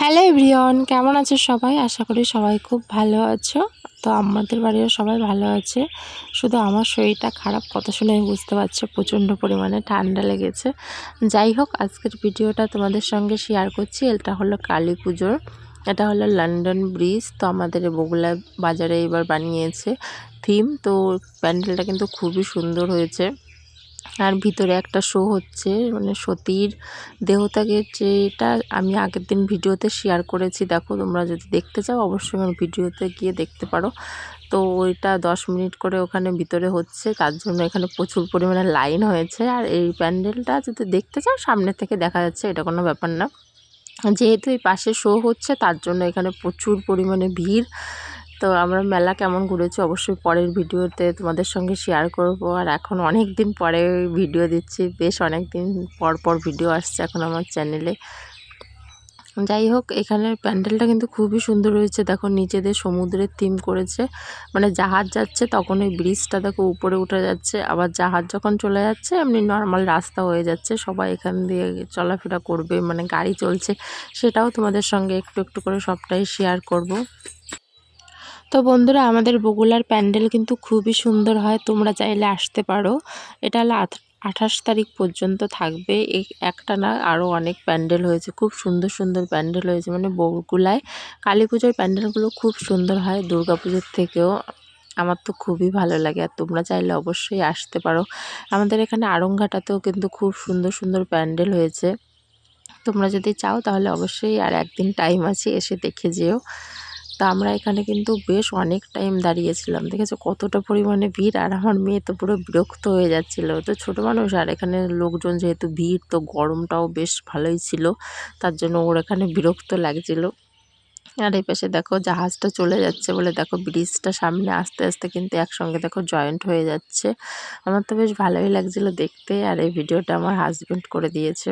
Hello everyone, কেমন আছো সবাই? আশা করি সবাই খুব ভালো আছো। তো আমাদের বাড়িও সবাই ভালো আছে। শুধু আমার শরীরটা খারাপ, কথা শুনে বুঝতে পারছ, প্রচণ্ড পরিমাণে ঠান্ডা লেগেছে। যাই হোক, আজকের ভিডিওটা তোমাদের সঙ্গে শেয়ার করছি। এটা হলো কালী পুজোর, এটা হলো লন্ডন ব্রিজ তো আমাদের বগুলা বাজারে এবার বানিয়েছে থিম তো প্যান্ডেলটা কিন্তু খুবই সুন্দর হয়েছে। আর ভিতরে একটা শো হচ্ছে মানে সতীর দেহত্যাগের যেটা আমি আগের দিন ভিডিওতে শেয়ার করেছি। দেখো, তোমরা যদি দেখতে চাও, অবশ্যই আমার ভিডিওতে গিয়ে দেখতে পারো। তো ওইটা দশ মিনিট করে ওখানে ভিতরে হচ্ছে, তার জন্য এখানে প্রচুর পরিমাণে লাইন হয়েছে। আর এই প্যান্ডেলটা যদি দেখতে চাও, সামনে থেকে দেখা যাচ্ছে এটা কোনো ব্যাপার না। যেহেতু এই পাশে শো হচ্ছে, তার জন্য এখানে প্রচুর পরিমাণে ভিড়। তো আমরা মেলা কেমন ঘুরেছি অবশ্যই পরের ভিডিওতে তোমাদের সঙ্গে শেয়ার করব। আর এখন অনেক দিন পরে ভিডিও দিচ্ছি, বেশ অনেক দিন পর পর ভিডিও আসছে এখন আমার চ্যানেলে যাই হোক এখানের প্যান্ডেলটা কিন্তু খুবই সুন্দর হয়েছে। দেখো নিচেদের সমুদ্রের থিম করেছে। মানে জাহাজ যাচ্ছে, তখন ওই ব্রিজটা দেখো উপরে উঠে যাচ্ছে। আবার জাহাজ যখন চলে যাচ্ছে, এমনি নর্মাল রাস্তা হয়ে যাচ্ছে। সবাই এখান দিয়ে চলাফেরা করবে মানে গাড়ি চলছে। সেটাও তোমাদের সঙ্গে একটু একটু করে সবটাই শেয়ার করব। তো বন্ধুরা, আমাদের বগুলার প্যান্ডেল কিন্তু খুবই সুন্দর হয়। তোমরা চাইলে আসতে পারো। এটা হলো আঠাশ তারিখ পর্যন্ত থাকবে। একটা না আরও অনেক প্যান্ডেল হয়েছে। খুব সুন্দর সুন্দর প্যান্ডেল হয়েছে। মানে বগুলায় কালী পুজোর প্যান্ডেলগুলো খুব সুন্দর হয় দুর্গা পুজোর থেকেও। আমার তো খুবই ভালো লাগে। আর তোমরা চাইলে অবশ্যই আসতে পারো। আমাদের এখানে আড়ংঘাটাতেও কিন্তু খুব সুন্দর সুন্দর প্যান্ডেল হয়েছে। তোমরা যদি চাও তাহলে অবশ্যই আর একদিন টাইম আছে, এসে দেখে যেও। তা আমরা এখানে কিন্তু বেশ অনেক টাইম দাঁড়িয়েছিলাম। দেখেছ কতটা পরিমাণে ভিড়? আর আমার মেয়ে তো পুরো বিরক্ত হয়ে যাচ্ছিল। তো ছোটো মানুষ, আর এখানে লোকজন যেহেতু ভিড়, তো গরমটাও বেশ ভালোই ছিল। তার জন্য ওর এখানে বিরক্ত লাগছিল। আর এই পাশে দেখো জাহাজটা চলে যাচ্ছে বলে দেখো ব্রিজটা সামনে আস্তে আস্তে কিন্তু একসঙ্গে দেখো জয়েন্ট হয়ে যাচ্ছে। আমার তো বেশ ভালোই লাগছিল দেখতে, আর এই ভিডিওটা আমার হাজব্যান্ড করে দিয়েছে।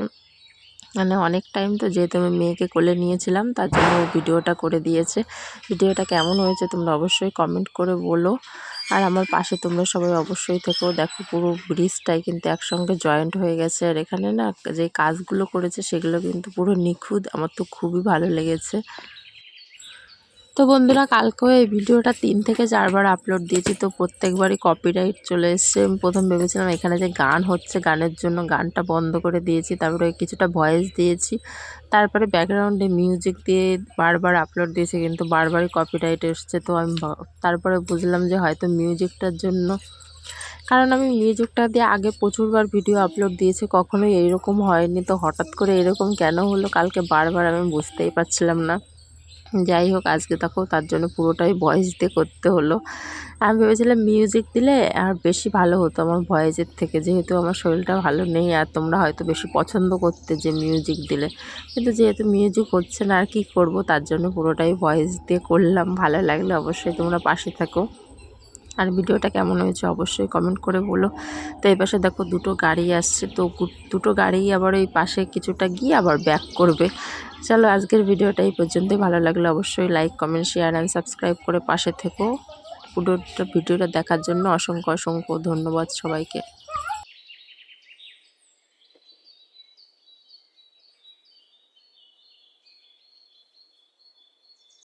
মানে অনেক টাইম তো যেহেতু আমি মেয়েকে কোলে নিয়েছিলাম, তার জন্য ও ভিডিওটা করে দিয়েছে। ভিডিওটা কেমন হয়েছে তোমরা অবশ্যই কমেন্ট করে বলো। আর আমার পাশে তোমরা সবাই অবশ্যই থেকেও দেখো পুরো ব্রিজটাই কিন্তু একসঙ্গে জয়েন্ট হয়ে গেছে। আর এখানে না যে কাজগুলো করেছে, সেগুলো কিন্তু পুরো নিখুঁত। আমার তো খুবই ভালো লেগেছে। তো বন্ধুরা কালকেও এই ভিডিওটা তিন থেকে চারবার আপলোড দিয়েছি, তো প্রত্যেকবারই কপিরাইট চলে এসছে। প্রথম ভেবেছিলাম এখানে যে গান হচ্ছে, গানের জন্য গানটা বন্ধ করে দিয়েছি, তারপরে কিছুটা ভয়েস দিয়েছি। তারপরে ব্যাকগ্রাউন্ডে মিউজিক দিয়ে বারবার আপলোড দিয়েছি, কিন্তু বারবারই কপিরাইট এসছে। তো আমি তারপরে বুঝলাম যে হয়তো মিউজিকটার জন্য। কারণ আমি মিউজিকটা দিয়ে আগে প্রচুরবার ভিডিও আপলোড দিয়েছি, কখনোই এইরকম হয়নি। তো হঠাৎ করে এরকম কেন হলো, কালকে বারবার আমি বুঝতেই পারছিলাম না। যাই হোক, আজকে দেখো তার জন্য পুরোটাই ভয়েস দিয়ে করতে হলো। আমি ভেবেছিলাম মিউজিক দিলে আর বেশি ভালো হতো আমার ভয়েসের থেকে, যেহেতু আমার শরীরটা ভালো নেই আর তোমরা হয়তো বেশি পছন্দ করতে যে মিউজিক দিলে। কিন্তু যেহেতু মিউজিক হচ্ছে না, আর কী করব? তার জন্য পুরোটাই ভয়েস দিয়ে করলাম। ভালো লাগলে অবশ্যই তোমরা পাশে থাকো। আর ভিডিওটা কেমন হয়েছে অবশ্যই কমেন্ট করে বলো। তো এই পাশে দেখো দুটো গাড়ি আসছে, তো দুটো গাড়ি আবার ওই পাশে কিছুটা গিয়ে আবার ব্যাক করবে। চলো আজকের ভিডিওটা এই পর্যন্তই। ভালো লাগলে অবশ্যই like comment share and subscribe করে পাশে থেকো। পুরোটা ভিডিওটা দেখার জন্য অসংখ্য অসংখ্য ধন্যবাদ সবাইকে।